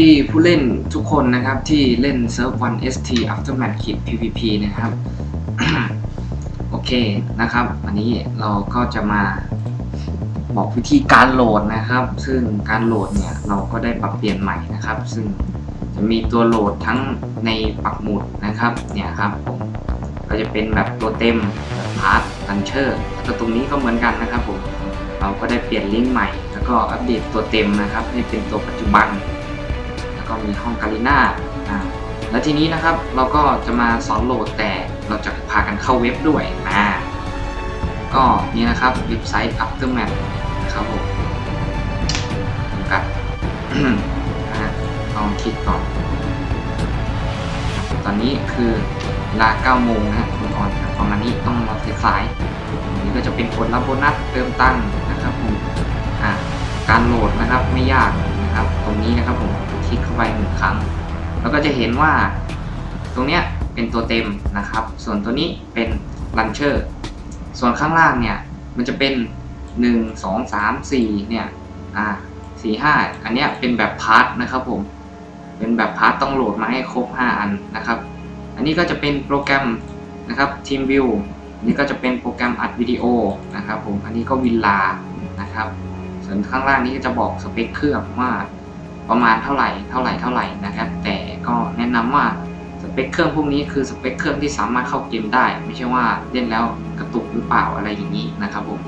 ดีผู้เล่นทุกคนนะครับที่เล่นเซิร์ฟวัน ST Aftermath ขีด PVP นะครับ โอเคนะครับ วันนี้เราก็จะมาบอกวิธีการโหลดนะครับ ซึ่งการโหลดเนี่ยเราก็ได้ปรับเปลี่ยนใหม่นะครับ ซึ่งจะมีตัวโหลดทั้งในปักหมุดนะครับ เนี่ยครับผมก็จะเป็นแบบตัวเต็มแบบพาร์ทลันเชอร์แล้วก็ตรงนี้ก็เหมือนกันนะครับผมเราก็ได้เปลี่ยนลิงก์ใหม่ แล้วก็อัปเดตตัวเต็มนะครับ ให้เป็นตัวปัจจุบัน ก็มีห้องการีนาอ่าแล้วทีนี้นะครับเราก็จะมาสอนโหลดแต่เราจะพากันเข้าเว็บด้วยอ่าก็นี่นะครับเว็บไซต์ Aftermath นะครับผมกับลองคลิกก่อน ตอนนี้คือเวลา9โมงนะฮะคุณออนครับประมาณนี้ต้องรอสายๆอันนี้ก็จะเป็นผลรับโบนัสเติมตั้งนะครับผมการโหลดนะครับไม่ยาก นะครับ ตรงนี้นะครับผมคลิกเข้าไปหนึ่งครั้ง แล้วก็จะเห็นว่าตรงเนี้ยเป็นตัวเต็มนะครับ ส่วนตัวนี้เป็นลันเชอร์ส่วนข้างล่างเนี่ยมันจะเป็น 1 2 3 4เนี่ยอ่า4 5อันเนี้ยเป็นแบบพาร์ทนะครับผมเป็นแบบพาร์ทต้องโหลดมาให้ครบ 5 อันนะครับ อันนี้ก็จะเป็นโปรแกรมนะครับ TeamView อันนี้ก็จะเป็นโปรแกรมอัดวิดีโอนะครับผมอันนี้ก็วิลลานะครับ ส่วนข้างล่างนี้จะบอกสเปคเครื่องว่าประมาณเท่าไหร่เท่าไหร่เท่าไหร่นะครับ แต่ก็แนะนำว่าสเปคเครื่องพวกนี้คือสเปคเครื่องที่สามารถเข้าเกมได้ ไม่ใช่ว่าเล่นแล้วกระตุกหรือเปล่าอะไรอย่างนี้นะครับผม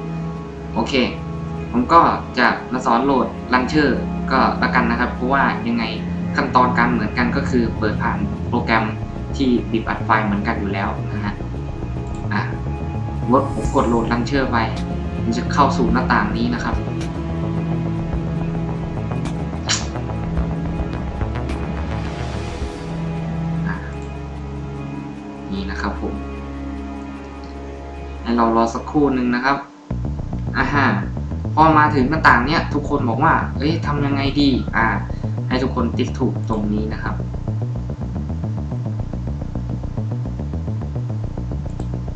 โอเค ผมก็จะมาสอนโหลดลันเชอร์ก็แล้วกันนะครับ เพราะว่ายังไงขั้นตอนการเหมือนกันก็คือเปิดผ่านโปรแกรมที่บีบอัดไฟล์เหมือนกันอยู่แล้วนะฮะอะรถผมกดโหลดลันเชอร์ไปมันจะเข้าสู่หน้าต่างนี้นะครับ นี่นะครับผม ให้เรารอสักครู่หนึ่งนะครับอ่าฮะพอมาถึงหน้าต่างเนี้ยทุกคนบอกว่า เอ้ยทำยังไงดี อ่า ให้ทุกคนติ๊กถูกตรงนี้นะครับ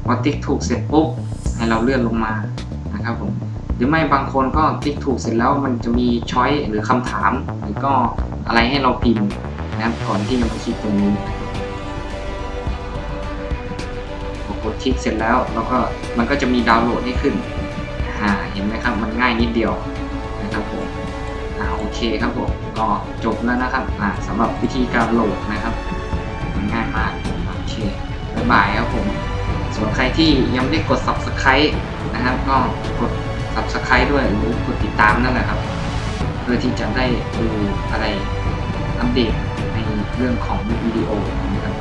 พอติ๊กถูกเสร็จปุ๊บ ให้เราเลื่อนลงมานะครับผมหรือไม่บางคนก็ติ๊กถูกเสร็จแล้วมันจะมีช้อยหรือคำถาม หรือก็อะไรให้เราพิมพ์นะครับก่อนที่จะมาคลิกตรงนี้ กดคลิกเสร็จแล้วเราก็มันก็จะมีดาวน์โหลดให้ขึ้นอ่าเห็นไหมครับมันง่ายนิดเดียวนะครับผมอ่าโอเคครับผมก็จบแล้วนะครับอ่าสำหรับวิธีการโหลดนะครับมันง่ายมากโอเคบ๊ายบายครับผมส่วนใครที่ยังไม่ได้กด subscribe นะครับก็กด subscribe ด้วยหรือกดติดตามนั่นแหละครับเพื่อที่จะได้ดูอะไรอัปเดตในเรื่องของวิดีโอนะครับ